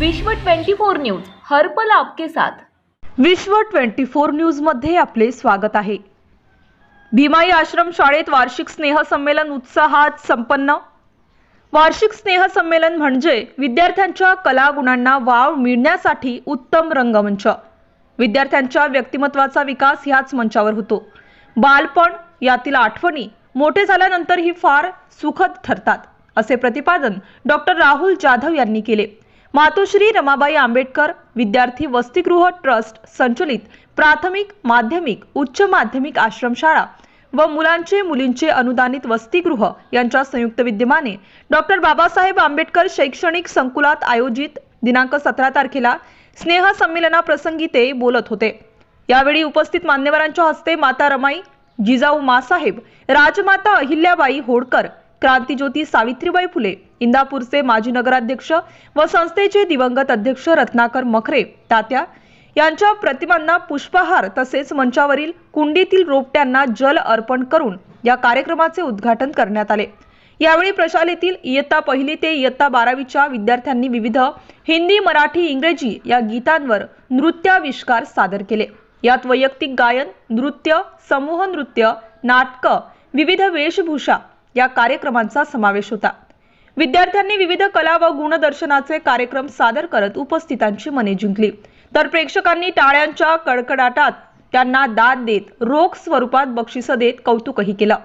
विश्व 24 न्यूज हर्पल आपके साथ. विश्व 24 न्यूजमध्ये आपले स्वागत आहे. भीमाई आश्रम शाळेत वार्षिक स्नेहसंमेलन उत्साहात संपन्न. वार्षिक स्नेहसंमेलन म्हणजे विद्यार्थ्यांच्या कलागुणांना वाव मिळण्यासाठी उत्तम रंगमंच. विद्यार्थ्यांच्या व्यक्तिमत्वाचा विकास ह्याच मंचावर होतो. बालपण यातील आठवणी मोठे झाल्यानंतरही फार सुखद ठरतात असे प्रतिपादन डॉक्टर राहुल जाधव यांनी केले. मातोश्री रमाबाई आंबेडकर विद्यार्थी वसतिगृह ट्रस्ट संचलित प्राथमिक माध्यमिक उच्च माध्यमिक आश्रमशाळा व मुलांचे मुलींचे अनुदानित वसतिगृह यांच्या संयुक्त विद्यमाने डॉक्टर बाबासाहेब आंबेडकर शैक्षणिक संकुलात आयोजित दिनांक सतरा तारखेला स्नेह संमेलनाप्रसंगी ते बोलत होते. यावेळी उपस्थित मान्यवरांच्या हस्ते माता रमाई जिजाऊ मासाहेब राजमाता अहिल्याबाई होडकर क्रांतीज्योती सावित्रीबाई फुले इंदापूरचे माजी नगराध्यक्ष व संस्थेचे दिवंगत अध्यक्ष रत्नाकर मखरे तात्या यांच्या प्रतिमांना पुष्पहार तसेच मंचावरील कुंडीतील रोपट्यांना जल अर्पण करून या कार्यक्रमाचे उद्घाटन करण्यात आले. यावेळी प्रशालेतील इयत्ता पहिली ते इयत्ता बारावीच्या विद्यार्थ्यांनी विविध हिंदी मराठी इंग्रजी या गीतांवर नृत्याविष्कार सादर केले. यात वैयक्तिक गायन नृत्य समूह नृत्य नाटकं विविध वेशभूषा या कार्यक्रमांचा समावेश होता. विद्यार्थ्यांनी विविध कला व गुणदर्शनाचे कार्यक्रम सादर करत उपस्थितांची मने जिंकली. तर प्रेक्षकांनी टाळ्यांच्या कडकडाटात त्यांना दाद देत रोख स्वरूपात बक्षिसं देत कौतुकही केलं.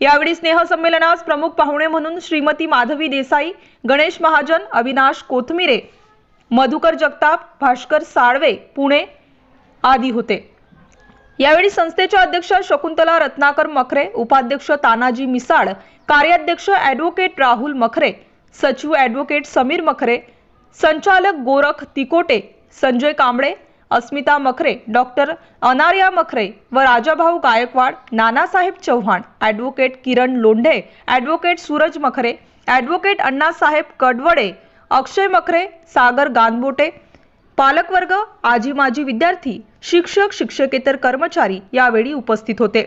यावेळी स्नेहसंमेलनास प्रमुख पाहुणे म्हणून श्रीमती माधवी देसाई गणेश महाजन अविनाश कोथमिरे मधुकर जगताप भास्कर साळवे पुणे आदी होते. यावेळी संस्थेच्या अध्यक्ष शकुंतला रत्नाकर मखरे उपाध्यक्ष तानाजी मिसाळ कार्याध्यक्ष ॲडव्होकेट राहुल मखरे सचिव ॲडव्होकेट समीर मखरे संचालक गोरख तिकोटे संजय कांबळे अस्मिता मखरे डॉक्टर अनार्या मखरे व Rajabhau Gaikwad Nanasaheb Chavan advocate Kiran Londhe advocate Suraj Makhare advocate Annasaheb Kadwade Akshay Makhare Sagar Ganbote पालकवर्ग आजी माजी विद्यार्थी शिक्षक शिक्षकेतर कर्मचारी यावेळी उपस्थित होते.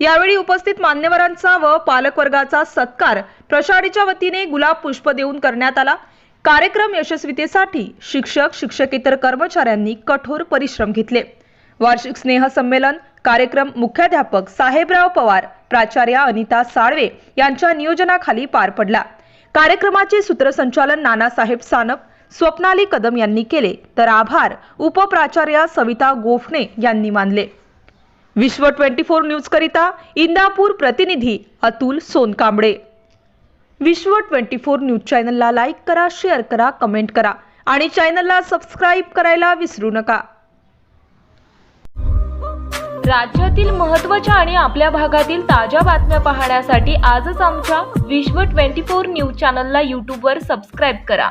यावेळी उपस्थित मान्यवरांचा व पालकवर्गाचा सत्कार प्रशाडीच्या वतीने गुलाब पुष्प देऊन करण्यात आला. कार्यक्रम यशस्वीतेसाठी शिक्षक शिक्षकेतर कर्मचाऱ्यांनी कठोर परिश्रम घेतले. वार्षिक स्नेह संमेलन कार्यक्रम मुख्याध्यापक साहेबराव पवार प्राचार्या अनिता साळवे यांच्या नियोजनाखाली पार पडला. कार्यक्रमाचे सूत्रसंचालन नानासाहेब सानप स्वप्नाली कदम यांनी केले. तर आभार. उपप्राचार्य सविता गोफणे यांनी मानले. विश्व ट्वेंटी फोर न्यूज करिता इंदापूर प्रतिनिधी Atul Sonkamble. Vishwa twenty four news चॅनलला लाईक करा शेअर करा कमेंट करा आणि चॅनलला सबस्क्राईब करायला विसरू नका. राज्यातील महत्त्वाच्या आणि आपल्या भागातील ताज्या बातम्या पाहण्यासाठी आजच आमच्या विश्व 24 न्यूज चॅनलला यूट्यूबवर सबस्क्राईब करा.